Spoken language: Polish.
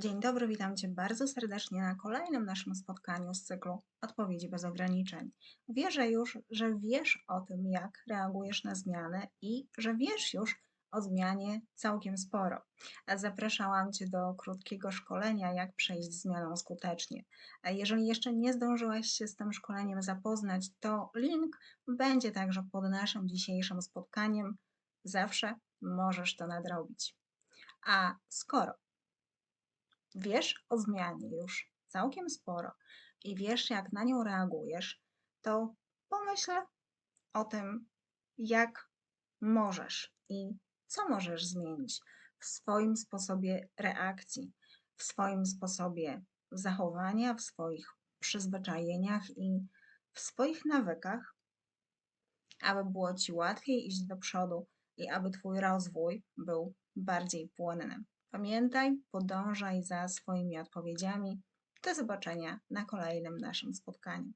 Dzień dobry, witam Cię bardzo serdecznie na kolejnym naszym spotkaniu z cyklu Odpowiedzi bez ograniczeń. Wierzę już, że wiesz o tym, jak reagujesz na zmiany i że wiesz już o zmianie całkiem sporo. Zapraszałam Cię do krótkiego szkolenia, jak przejść zmianą skutecznie. Jeżeli jeszcze nie zdążyłaś się z tym szkoleniem zapoznać, to link będzie także pod naszym dzisiejszym spotkaniem. Zawsze możesz to nadrobić. A skoro wiesz o zmianie już całkiem sporo i wiesz, jak na nią reagujesz, to pomyśl o tym, jak możesz i co możesz zmienić w swoim sposobie reakcji, w swoim sposobie zachowania, w swoich przyzwyczajeniach i w swoich nawykach, aby było ci łatwiej iść do przodu i aby Twój rozwój był bardziej płynny. Pamiętaj, podążaj za swoimi odpowiedziami. Do zobaczenia na kolejnym naszym spotkaniu.